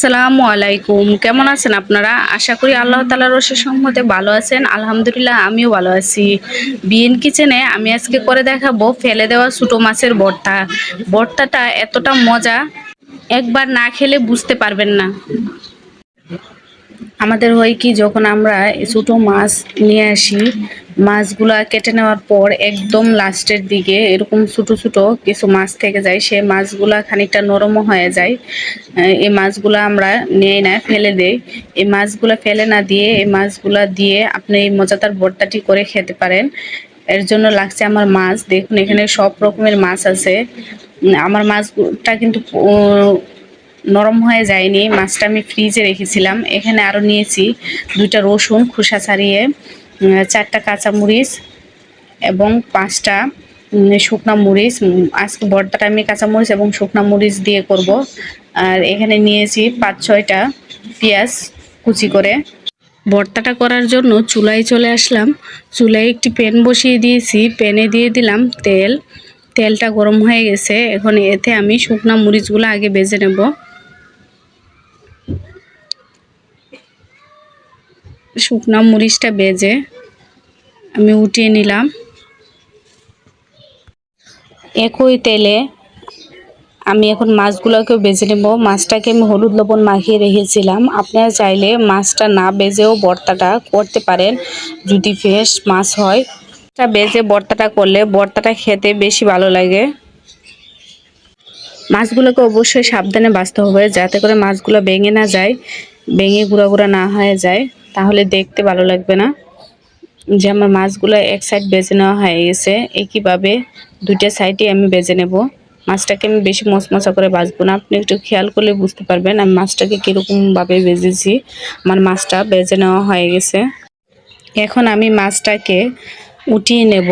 আসসালামু আলাইকুম। কেমন আছেন আপনারা? আশা করি আল্লাহ তালার রসের সম্মতে ভালো আছেন। আলহামদুলিল্লাহ আমিও ভালো আছি। বিএন কিচেনে আমি আজকে করে দেখাবো ফেলে দেওয়া ছোটো মাছের ভর্তা। ভর্তাটা এতটা মজা, একবার না খেলে বুঝতে পারবেন না। আমাদের হয় কি, যখন আমরা ছোটো মাছ নিয়ে আসি, মাছগুলা কেটে নেওয়ার পর একদম লাস্টের দিকে এরকম ছোটো ছোটো কিছু মাছ থেকে যায়, সে মাছগুলা খানিকটা নরমও হয়ে যায়। এই মাছগুলা আমরা নিয়ে না, ফেলে দেই। এই মাছগুলা ফেলে না দিয়ে, এই মাছগুলা দিয়ে আপনি এই মজাদার ভর্তাটি করে খেতে পারেন। এর জন্য লাগছে আমার মাছ। দেখুন, এখানে সব রকমের মাছ আছে। আমার মাছটা কিন্তু নরম হয়ে যায়নি। মাছটা আমি ফ্রিজে রেখেছিলাম। এখানে আরও নিয়েছি দুইটা রসুন, খোসা ছাড়িয়ে চারটা কাঁচামরিচ এবং পাঁচটা শুকনা মরিচ। আজকে বড়টাটা আমি কাঁচামরিচ এবং শুকনা মরিচ দিয়ে করব। আর এখানে নিয়েছি পাঁচ ছয়টা পেঁয়াজ কুচি করে। ভর্তাটা করার জন্য চুলায় চলে আসলাম। চুলায় একটি প্যান বসিয়ে দিয়েছি। প্যানে দিয়ে দিলাম তেল। তেলটা গরম হয়ে গেছে। এখন এতে আমি শুকনা মরিচগুলো আগে বেজে নেব। শুকনা মরিচটা বেজে আমি উঠিয়ে নিলাম। একই তেলে আমি এখন মাছগুলোকেও বেজে নেব। মাছটাকে আমি হলুদ লবণ মাখিয়ে রেখেছিলাম। আপনারা চাইলে মাছটা না বেজেও ভর্তাটা করতে পারেন। যদি ফ্রেশ মাছ হয় তা বেজে ভর্তাটা করলে ভর্তাটা খেতে বেশি ভালো লাগে। মাছগুলোকে অবশ্যই সাবধানে বাঁচতে হবে যাতে করে মাছগুলো ভেঙে না যায়, ভেঙে গুঁড়া গুঁড়া না হয়ে যায়। তাহলে দেখতে ভালো লাগবে না। যে আমার মাছগুলো এক সাইড বেজে নেওয়া হয়ে গেছে, একইভাবে দুইটা সাইডে আমি বেজে নেব। মাছটাকে আমি বেশি মশমশা করে বাজবো না। আপনি একটু খেয়াল করলে বুঝতে পারবেন আমি মাছটাকে কীরকমভাবে বেজেছি। আমার মাছটা বেজে নেওয়া হয়ে গেছে। এখন আমি মাছটাকে উঠিয়ে নেব।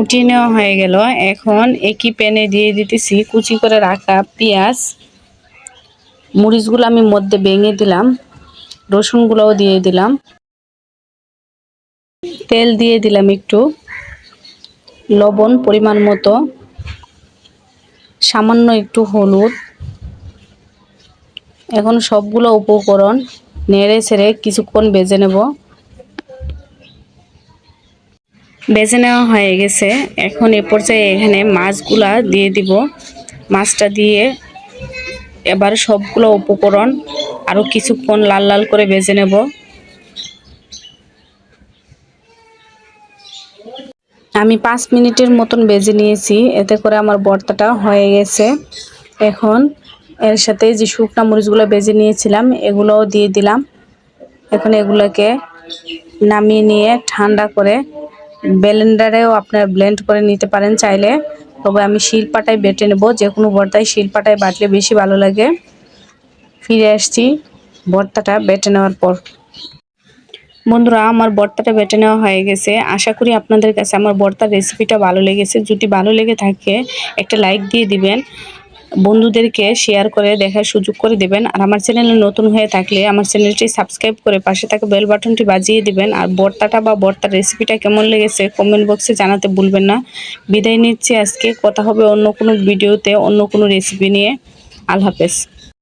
উঠিয়ে নেওয়া হয়ে গেল। এখন একই প্যানে দিয়ে দিতেছি কুচি করে রাখা পেঁয়াজ। মরিচগুলো আমি মধ্যে ভেঙে দিলাম, রসুনগুলোও দিয়ে দিলাম। তেল দিয়ে দিলাম একটু, লবণ পরিমাণ মতো, সামান্য একটু হলুদ। এখন সবগুলো উপকরণ নেড়ে ছেড়ে কিছুক্ষণ বেজে নেব। বেজে নেওয়া হয়ে গেছে। এখন এ পর্যায়ে এখানে মাছগুলা দিয়ে দিব। মাছটা দিয়ে এবার সবগুলো উপকরণ আরও কিছুক্ষণ লাল লাল করে বেজে নেব। আমি পাঁচ মিনিটের মতন বেজে নিয়েছি, এতে করে আমার ভর্তাটা হয়ে গেছে। এখন এর সাথে যে শুকনা মরিচগুলো বেজে নিয়েছিলাম, এগুলোও দিয়ে দিলাম। এখন এগুলোকে নামিয়ে নিয়ে ঠান্ডা করে ব্লেন্ডারেও আপনার ব্লেন্ড করে নিতে পারেন চাইলে। তবে আমি শিলপাটায় বেটে নেব, যে কোনো ভর্তায় শিলপাটায় বাটলে বেশি ভালো লাগে। ফিরে আসছি ভর্তাটা বেটে নেওয়ার পর। বন্ধুরা, আমার ভর্তাটা বেটে নেওয়া হয়ে গেছে। আশা করি আপনাদের কাছে আমার ভর্তার রেসিপিটা ভালো লেগেছে। যদি ভালো লেগে থাকে, একটা লাইক দিয়ে দিবেন। বন্ধুদেরকে শেয়ার করে দেখার সুযোগ করে দেবেন। আর আমার চ্যানেলে নতুন হয়ে থাকলে আমার চ্যানেলটি সাবস্ক্রাইব করে পাশে থাকা বেল বাটনটি বাজিয়ে দেবেন। আর বর্তাটা বা বর্তার রেসিপিটা কেমন লেগেছে কমেন্ট বক্সে জানাতে ভুলবেন না। বিদায় নিচ্ছি আজকে। কথা হবে অন্য কোনো ভিডিওতে অন্য কোনো রেসিপি নিয়ে। আল্লাহ হাফেজ।